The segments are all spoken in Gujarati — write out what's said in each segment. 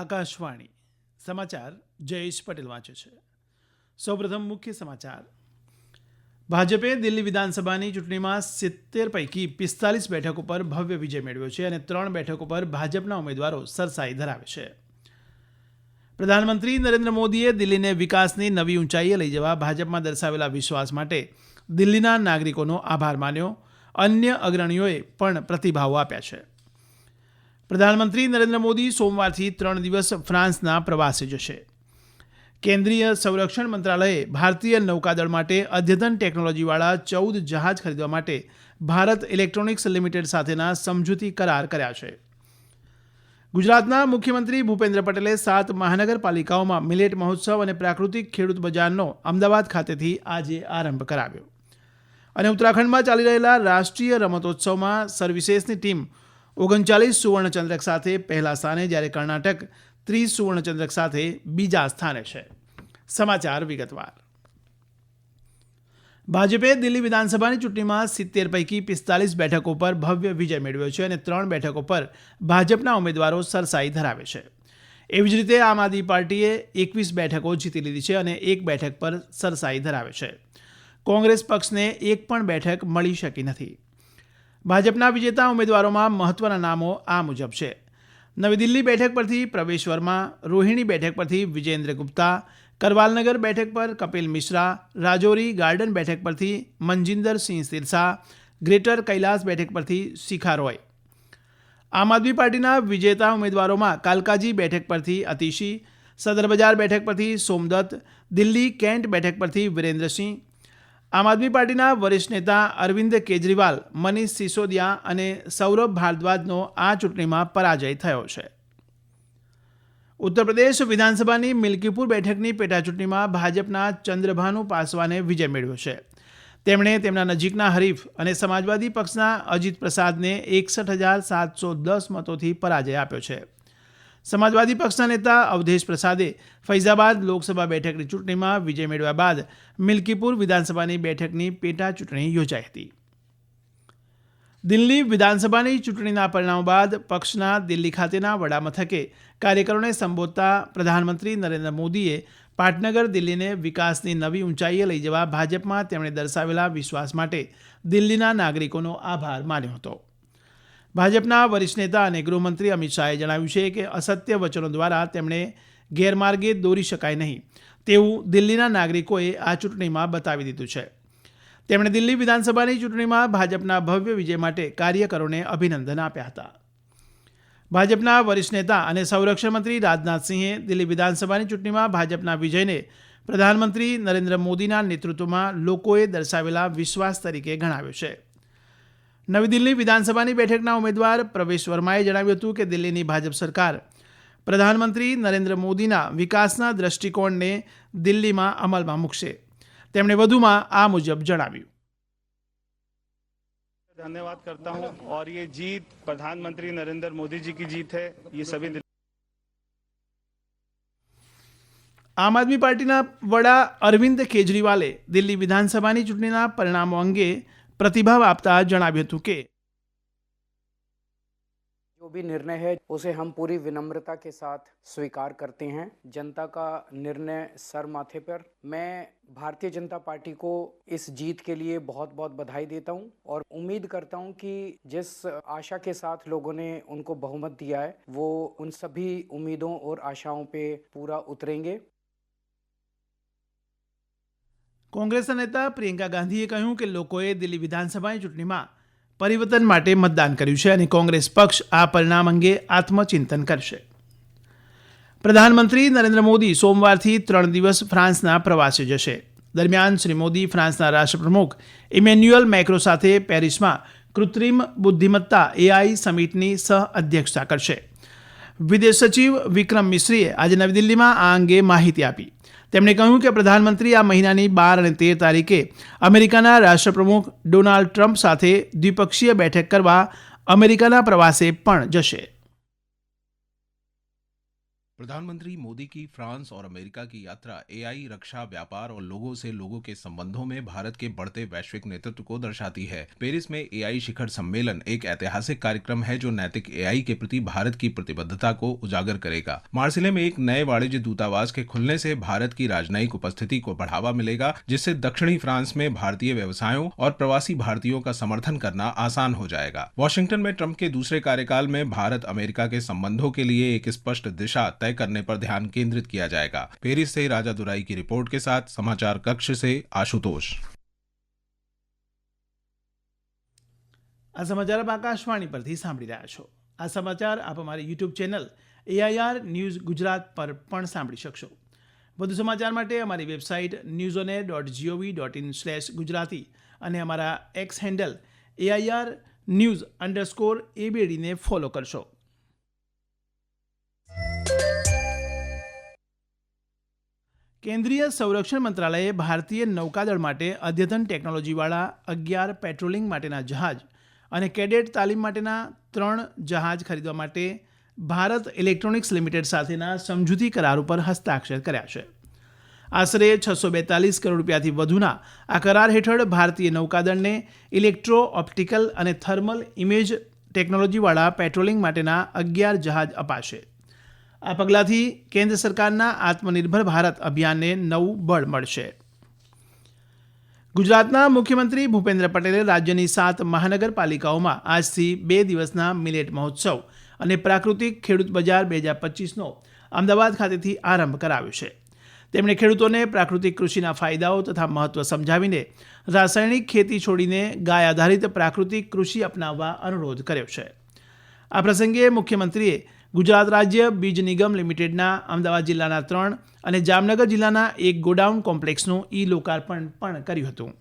આકાશવાણી. સમાચાર જયેશ પટેલ વાંચે છે. સૌપ્રથમ મુખ્ય સમાચાર. ભાજપે દિલ્હી વિધાનસભાની ચૂંટણીમાં સિત્તેર પૈકી પિસ્તાલીસ બેઠકો પર ભવ્ય વિજય મેળવ્યો છે અને ત્રણ બેઠકો પર ભાજપના ઉમેદવારો સરસાઈ ધરાવે છે. પ્રધાનમંત્રી નરેન્દ્ર મોદીએ દિલ્હીને વિકાસની નવી ઊંચાઈએ લઈ જવા ભાજપમાં દર્શાવેલા વિશ્વાસ માટે દિલ્હીના નાગરિકોનો આભાર માન્યો. અન્ય અગ્રણીઓએ પણ પ્રતિભાવો આપ્યા છે. પ્રધાનમંત્રી નરેન્દ્ર મોદી સોમવારથી ત્રણ દિવસ ફ્રાન્સના પ્રવાસે જશે. કેન્દ્રીય સંરક્ષણ મંત્રાલયે ભારતીય નૌકાદળ માટે અદ્યતન ટેકનોલોજીવાળા ચૌદ જહાજ ખરીદવા માટે ભારત ઇલેક્ટ્રોનિક્સ લિમિટેડ સાથેના સમજૂતી કરાર કર્યા છે. ગુજરાતના મુખ્યમંત્રી ભૂપેન્દ્ર પટેલે સાત મહાનગરપાલિકાઓમાં મિલેટ મહોત્સવ અને પ્રાકૃતિક ખેડૂત બજારનો અમદાવાદ ખાતેથી આજે આરંભ કરાવ્યો. અને ઉત્તરાખંડમાં ચાલી રહેલા રાષ્ટ્રીય રમતોત્સવમાં સર્વિસેસની ટીમ ઓગણચાલીસ સુવર્ણચંદ્રક સાથે પહેલા સ્થાને, જ્યારે કર્ણાટક ત્રીસ સુવર્ણચંદ્રક સાથે બીજા સ્થાને છે. સમાચાર વિગતવાર. ભાજપે દિલ્હી વિધાનસભાની ચૂંટણીમાં સિત્તેર પૈકી પિસ્તાલીસ બેઠકો પર ભવ્ય વિજય મેળવ્યો છે અને ત્રણ બેઠકો પર ભાજપના ઉમેદવારો સરસાઈ ધરાવે છે. એવી જ રીતે આમ આદમી પાર્ટીએ એકવીસ બેઠકો જીતી લીધી છે અને એક બેઠક પર સરસાઈ ધરાવે છે. કોંગ્રેસ પક્ષને એક પણ બેઠક મળી શકી નથી. ભાજપના વિજેતા ઉમેદવારોમાં મહત્વના નામો આ મુજબ છે. નવી દિલ્હી બેઠક પરથી પ્રવેશ વર્મા, રોહિણી બેઠક પરથી વિજેન્દ્ર ગુપ્તા, કરવાલનગર બેઠક પર કપિલ મિશ્રા, રાજૌરી ગાર્ડન બેઠક પરથી મનજિંદરસિંહ સિરસા, ગ્રેટર કૈલાસ બેઠક પરથી શિખા રોય. આમ આદમી પાર્ટીના વિજેતા ઉમેદવારોમાં કાલકાજી બેઠક પરથી અતિશી, સદર બજાર બેઠક પરથી સોમદત્ત, દિલ્હી કેન્ટ બેઠક પરથી વિરેન્દ્રસિંહ આમ આદમી પાર્ટીના વરિષ્ઠ નેતા અરવિંદ કેજરીવાલ, મનીષ સિસોદિયા અને સૌરભ ભારદ્વાજનો આ ચૂંટણીમાં પરાજય થયો છે. ઉત્તર પ્રદેશ વિધાનસભાની મિલ્કીપુર બેઠકની પેટાચૂંટણીમાં ભાજપના ચંદ્રભાનુ પાસવાને વિજય મેળવ્યો છે. તેમણે તેમના નજીકના હરીફ અને સમાજવાદી પક્ષના અજીત પ્રસાદને એકસઠ હજાર સાતસો દસ મતોથી પરાજય આપ્યો છે. સમાજવાદી પક્ષના નેતા અવધેશ પ્રસાદે ફૈઝાબાદ લોકસભા બેઠકની ચૂંટણીમાં વિજય મેળવ્યા બાદ મિલ્કીપુર વિધાનસભાની બેઠકની પેટા ચૂંટણી યોજાઈ હતી. દિલ્હી વિધાનસભાની ચૂંટણીના પરિણામ બાદ પક્ષના દિલ્હી ખાતેના વડામથકે કાર્યકરોને સંબોધતા પ્રધાનમંત્રી નરેન્દ્ર મોદીએ પાટનગર દિલ્હીને વિકાસની નવી ઊંચાઈએ લઈ જવા ભાજપમાં તેમણે દર્શાવેલા વિશ્વાસ માટે દિલ્હીના નાગરિકોનો આભાર માન્યો હતો. ભાજપના વરિષ્ઠ નેતા અને ગૃહમંત્રી અમિત શાહે જણાવ્યું છે કે અસત્ય વચનો દ્વારા તેમણે ગેરમાર્ગે દોરી શકાય નહીં. તેવું દિલ્હીના નાગરિકોએ આ ચૂંટણીમાં બતાવી દીધું છે. તેમણે દિલ્હી વિધાનસભાની ચૂંટણીમાં ભાજપના ભવ્ય વિજય માટે કાર્યકરોને અભિનંદન આપ્યા હતા. ભાજપના વરિષ્ઠ નેતા અને સંરક્ષણ મંત્રી રાજનાથસિંહે દિલ્હી વિધાનસભાની ચૂંટણીમાં ભાજપના વિજયને પ્રધાનમંત્રી નરેન્દ્ર મોદીના નેતૃત્વમાં લોકોએ દર્શાવેલા વિશ્વાસ તરીકે ગણાવ્યો છે. નવી દિલ્હી વિધાનસભાની બેઠકના ઉમેદવાર પ્રવેશ વર્માએ જણાવ્યું હતું કે દિલ્હીની ભાજપ સરકાર પ્રધાનમંત્રી નરેન્દ્ર મોદીના વિકાસના દ્રષ્ટિકોણને દિલ્હીમાં અમલમાં મૂકશે તેમણે વધુમાં આ મુજબ જણાવ્યું धन्यवाद करता हूं और ये जीत प्रधानमंत्री नरेंद्र मोदी जी की जीत है ये सभी दिल्ली આમ આદમી પાર્ટીના વડા અરવિંદ કેજરીવાલે દિલ્હી વિધાનસભાની ચૂંટણીના પરિણામો અંગે પ્રતિભાવ આપતા જણાવ્યું હતું કે जो भी निर्णय है उसे हम पूरी विनम्रता के साथ स्वीकार करते हैं जनता का निर्णय सर माथे पर मैं भारतीय जनता पार्टी को इस जीत के लिए बहुत बहुत बधाई देता हूं और उम्मीद करता हूं कि जिस आशा के साथ लोगों ने उनको बहुमत दिया है वो उन सभी उम्मीदों और आशाओं पे पूरा उतरेंगे કોંગ્રેસના નેતા પ્રિયંકા ગાંધીએ કહ્યું કે લોકોએ દિલ્હી વિધાનસભાની ચૂંટણીમાં પરિવર્તન માટે મતદાન કર્યું છે અને કોંગ્રેસ પક્ષ આ પરિણામ અંગે આત્મચિંતન કરશે. પ્રધાનમંત્રી નરેન્દ્ર મોદી સોમવારથી ત્રણ દિવસ ફ્રાન્સના પ્રવાસે જશે. દરમિયાન શ્રી મોદી ફ્રાન્સના રાષ્ટ્રપ્રમુખ ઇમેન્યુઅલ મેક્રો સાથે પેરિસમાં કૃત્રિમ બુદ્ધિમત્તા એઆઈ સમિટની સહ અધ્યક્ષતા કરશે. વિદેશ સચિવ વિક્રમ મિશ્રીએ આજે નવી દિલ્હીમાં આ અંગે માહિતી આપી. તેમણે કહ્યું કે પ્રધાનમંત્રી આ મહિનાની બાર અને તેર તારીખે અમેરિકાના રાષ્ટ્રપ્રમુખ ડોનાલ્ડ ટ્રમ્પ સાથે દ્વિપક્ષીય બેઠક કરવા અમેરિકાના પ્રવાસે પણ જશે. प्रधानमंत्री मोदी की फ्रांस और अमेरिका की यात्रा एआई रक्षा, व्यापार और लोगों से लोगों के संबंधों में भारत के बढ़ते वैश्विक नेतृत्व को दर्शाती है। पेरिस में एआई शिखर सम्मेलन एक ऐतिहासिक कार्यक्रम है जो नैतिक एआई के प्रति भारत की प्रतिबद्धता को उजागर करेगा। मार्सिले में एक नए वाणिज्य दूतावास के खुलने से भारत की राजनयिक उपस्थिति को बढ़ावा मिलेगा, जिससे दक्षिणी फ्रांस में भारतीय व्यवसायों और प्रवासी भारतीयों का समर्थन करना आसान हो जाएगा। वॉशिंगटन में ट्रंप के दूसरे कार्यकाल में भारत अमेरिका के संबंधों के लिए एक स्पष्ट दिशा तय करने पर ध्यान केंद्रित किया जाएगा पेरिस से राजा दुराई की रिपोर्ट के साथ समाचार कक्ष से आशुतोष આ સમાચાર આપ આકાશવાણી પરથી સાંભળી રહ્યા છો આ સમાચાર આપ અમારી YouTube channel AIR news Gujarat પર પણ સાંભળી શકશો વધુ સમાચાર માટે અમારી website news on dot gov dot in slash Gujarati અને અમારા X handle AIR news underscore એબીડીને follow કરશો કેન્દ્રીય સંરક્ષણ મંત્રાલયે ભારતીય નૌકાદળ માટે અદ્યતન ટેકનોલોજીવાળા અગિયાર પેટ્રોલિંગ માટેના જહાજ અને કેડેટ તાલીમ માટેના ત્રણ જહાજ ખરીદવા માટે ભારત ઇલેક્ટ્રોનિક્સ લિમિટેડ સાથેના સમજૂતી કરાર ઉપર હસ્તાક્ષર કર્યા છે. આશરે છસો બેતાલીસ કરોડ રૂપિયાથી વધુના આ કરાર હેઠળ ભારતીય નૌકાદળને ઇલેક્ટ્રો ઓપ્ટિકલ અને થર્મલ ઇમેજ ટેકનોલોજીવાળા પેટ્રોલિંગ માટેના અગિયાર જહાજ અપાશે. આ પગલાંથી કેન્દ્ર સરકારના આત્મનિર્ભર ભારત અભિયાનને નવું બળ મળશે. ગુજરાતના મુખ્યમંત્રી ભૂપેન્દ્ર પટેલે રાજ્યની સાત મહાનગરપાલિકાઓમાં આજથી બે દિવસના મિલેટ મહોત્સવ અને પ્રાકૃતિક ખેડૂત બજાર બે હજાર પચીસનો અમદાવાદ ખાતેથી આરંભ કરાવ્યો છે. તેમણે ખેડૂતોને પ્રાકૃતિક કૃષિના ફાયદાઓ તથા મહત્વ સમજાવીને રાસાયણિક ખેતી છોડીને ગાય આધારિત પ્રાકૃતિક કૃષિ અપનાવવા અનુરોધ કર્યો છે. આ પ્રસંગે મુખ્યમંત્રીએ ગુજરાત રાજ્ય બીજ નિગમ લિમિટેડના અમદાવાદ જિલ્લાના ત્રણ અને જામનગર જિલ્લાના એક ગોડાઉન કોમ્પ્લેક્સનું ઈ લોકાર્પણ પણ કર્યું હતું.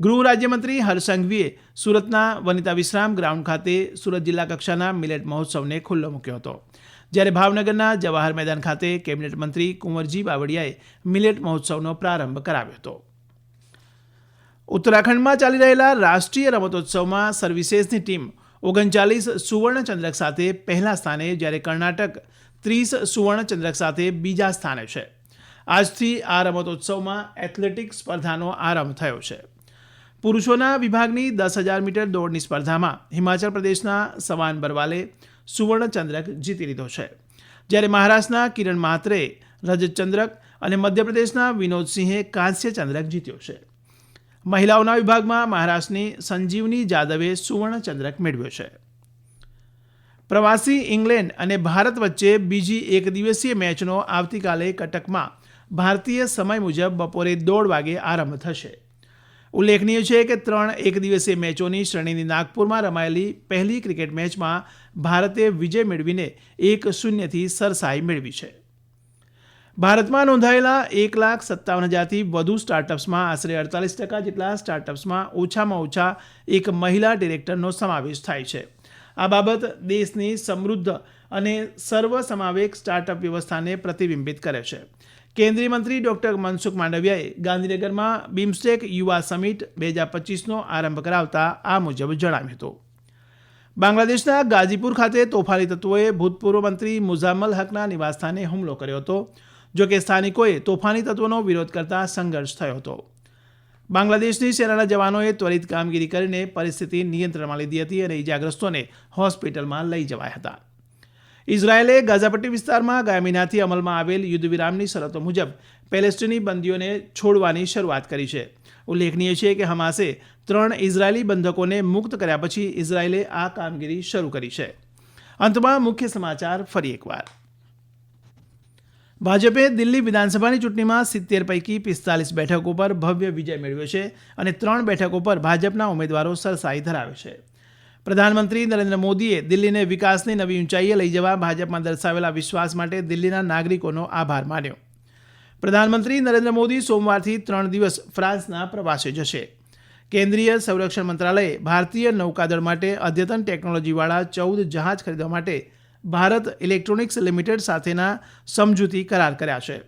ગૃહ રાજ્યમંત્રી હર્ષંઘવીએ સુરતના વનિતા વિશ્રામ ગ્રાઉન્ડ ખાતે સુરત જિલ્લા કક્ષાના મિલેટ મહોત્સવને ખુલ્લો મૂક્યો હતો. જ્યારે ભાવનગરના જવાહર મેદાન ખાતે કેબિનેટ મંત્રી કુંવરજી બાવળિયાએ મિલેટ મહોત્સવનો પ્રારંભ કરાવ્યો હતો. ઉત્તરાખંડમાં ચાલી રહેલા રાષ્ટ્રીય રમતોત્સવમાં સર્વિસેસની ટીમ ઓગણચાલીસ સુવર્ણચંદ્રક સાથે પહેલા સ્થાને જ્યારે કર્ણાટક ત્રીસ સુવર્ણચંદ્રક સાથે બીજા સ્થાને છે. આજથી આ રમતોત્સવમાં એથ્લેટિક સ્પર્ધાનો આરંભ થયો છે. પુરુષોના વિભાગની દસ હજાર મીટર દોડની સ્પર્ધામાં હિમાચલ પ્રદેશના સવાન બરવાલે સુવર્ણચંદ્રક જીતી લીધો છે. જ્યારે મહારાષ્ટ્રના કિરણ માત્રે રજત ચંદ્રક અને મધ્યપ્રદેશના વિનોદસિંહે કાંસ્ય ચંદ્રક જીત્યો છે. મહિલાઓના વિભાગમાં મહારાષ્ટ્રની સંજીવની જાદવે સુવર્ણચંદ્રક મેળવ્યો છે. પ્રવાસી ઇંગ્લેન્ડ અને ભારત વચ્ચે બીજી એક દિવસીય મેચનો આવતીકાલે કટકમાં ભારતીય સમય મુજબ બપોરે દોઢ વાગે આરંભ થશે. ઉલ્લેખનીય છે કે ત્રણ એક દિવસીય મેચોની શ્રેણીની નાગપુરમાં રમાયેલી પહેલી ક્રિકેટ મેચમાં ભારતે વિજય મેળવીને એક શૂન્યથી સરસાઈ મેળવી છે. ભારતમાં નોંધાયેલા એક લાખ સત્તાવન હજારથી વધુ સ્ટાર્ટઅપ્સમાં આશરે અડતાલીસ ટકા જેટલા સ્ટાર્ટઅપ્સમાં ઓછામાં ઓછા એક મહિલા ડિરેક્ટરનો સમાવેશ થાય છે. આ બાબત દેશની સમૃદ્ધ અને સર્વસમાવેક સ્ટાર્ટઅપ વ્યવસ્થાને પ્રતિબિંબિત કરે છે. કેન્દ્રીય મંત્રી ડોક્ટર મનસુખ માંડવિયાએ ગાંધીનગરમાં બિમસ્ટેક યુવા સમિટ બે હજાર પચીસનો આરંભ કરાવતા આ મુજબ જણાવ્યું હતું. બાંગ્લાદેશના ગાઝીપુર ખાતે તોફાની તત્વોએ ભૂતપૂર્વ મંત્રી મુઝામલ હકના નિવાસસ્થાને હુમલો કર્યો હતો. જો કે સ્થાનિકોએ તોફાની તત્વોનો વિરોધ કરતા સંઘર્ષ થયો હતો. બાંગ્લાદેશની સેનાના જવાનોએ ત્વરિત કામગીરી કરીને પરિસ્થિતિ નિયંત્રણમાં લીધી હતી અને ઇજાગ્રસ્તોને હોસ્પિટલમાં લઈ જવાયા હતા. ઇઝરાયેલે ગાઝાપટ્ટી વિસ્તારમાં ગયા મહિનાથી અમલમાં આવેલ યુદ્ધ વિરામની શરતો મુજબ પેલેસ્ટીની બંદીઓને છોડવાની શરૂઆત કરી છે. ઉલ્લેખનીય છે કે હમાસે ત્રણ ઇઝરાયેલી બંધકોને મુક્ત કર્યા પછી ઇઝરાયેલે આ કામગીરી શરૂ કરી છે. અંતમાં મુખ્ય સમાચાર ફરી એકવાર. ભાજપે દિલ્હી વિધાનસભાની ચૂંટણીમાં સિત્તેર પૈકી પિસ્તાલીસ બેઠકો પર ભવ્ય વિજય મેળવ્યો છે અને ત્રણ બેઠકો પર ભાજપના ઉમેદવારો સરસાઈ ધરાવે છે. પ્રધાનમંત્રી નરેન્દ્ર મોદીએ દિલ્હીને વિકાસની નવી ઊંચાઈએ લઈ જવા ભાજપમાં દર્શાવેલા વિશ્વાસ માટે દિલ્હીના નાગરિકોનો આભાર માન્યો. પ્રધાનમંત્રી નરેન્દ્ર મોદી સોમવારથી ત્રણ દિવસ ફ્રાન્સના પ્રવાસે જશે. કેન્દ્રીય સંરક્ષણ મંત્રાલયે ભારતીય નૌકાદળ માટે અદ્યતન ટેકનોલોજીવાળા ચૌદ જહાજ ખરીદવા માટે ભારત ઇલેક્ટ્રોનિક્સ લિમિટેડ સાથેના સમજૂતી કરાર કર્યા છે.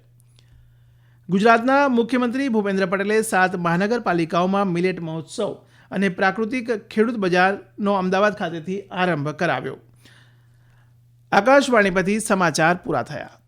ગુજરાતના મુખ્યમંત્રી ભૂપેન્દ્ર પટેલે સાત મહાનગરપાલિકાઓમાં મિલેટ મહોત્સવ અને પ્રાકૃતિક ખેડૂત બજારનો અમદાવાદ ખાતેથી આરંભ કરાવ્યો. આકાશવાણી પરથી સમાચાર પૂરા થયા.